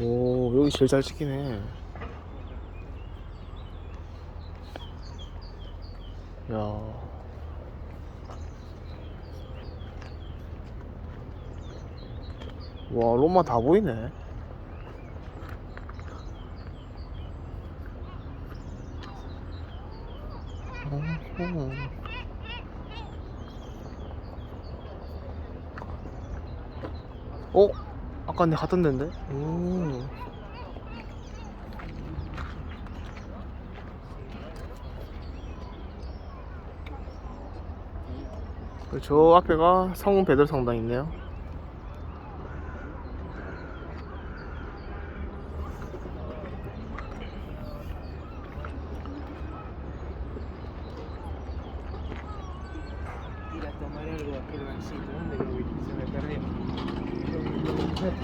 오 여기 제일 잘 찍히네 야 와, 로마 다 보이네. 어? 아까 내 갔던 데인데? 오. 그저 앞에가 성은 베드로 성당 있네요. Evet.